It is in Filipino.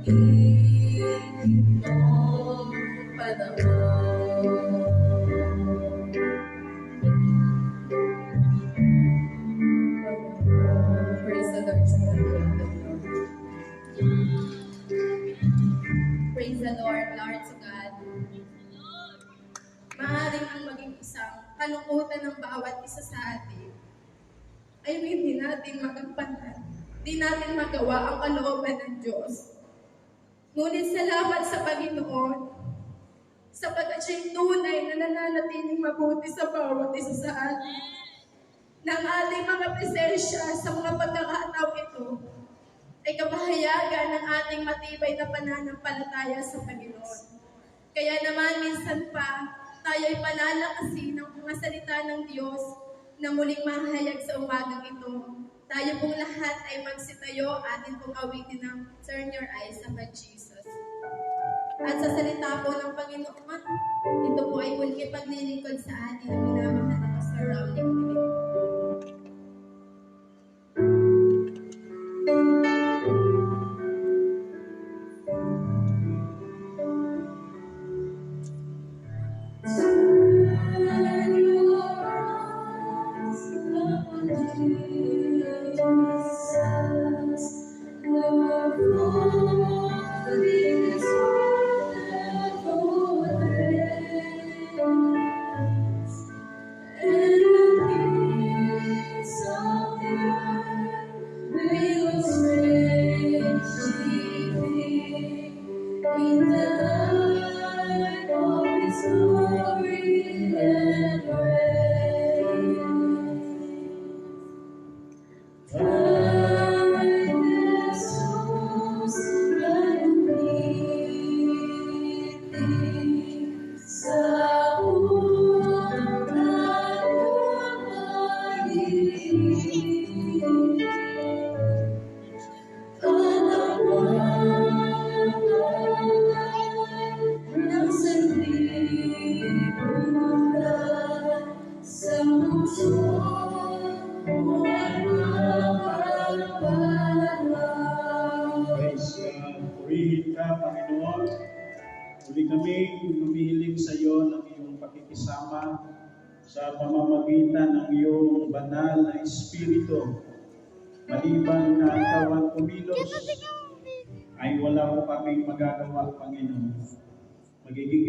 Maging itong panahon. Praise. Praise the Lord, Lord to God. Maaaring ang maging isang kalungkutan ng bawat isa sa atin ay hindi natin magampanan. Di natin magawa ang kalooban ng Diyos. Ngunit salamat sa Panginoon sapagkat siya'y tunay na nananatiling mabuti sa bawat isa sa atin. Ng ating mga presensya sa mga pagkakataong ito ay kabahayagan ng ating matibay na pananampalataya sa Panginoon. Kaya naman minsan pa, tayo ay palalakasin ng mga salita ng Diyos na muling mahayag sa umagang ito. Tayo pong lahat ay magsitayo, atin pong awitin ng Turn Your Eyes upon Jesus. At sa salita po ng Panginoon, ito po ay muling paglilingkod sa atin ng minamahal na Pastor Rowling in the Purihin ka, Panginoon. Muli kami humihiling sa iyo ng iyong pakikisama sa pamamagitan ng iyong banal na Espiritu. Maliban na ikaw ang kumilos, ay wala mo kaming magagawa, Panginoon. Magiging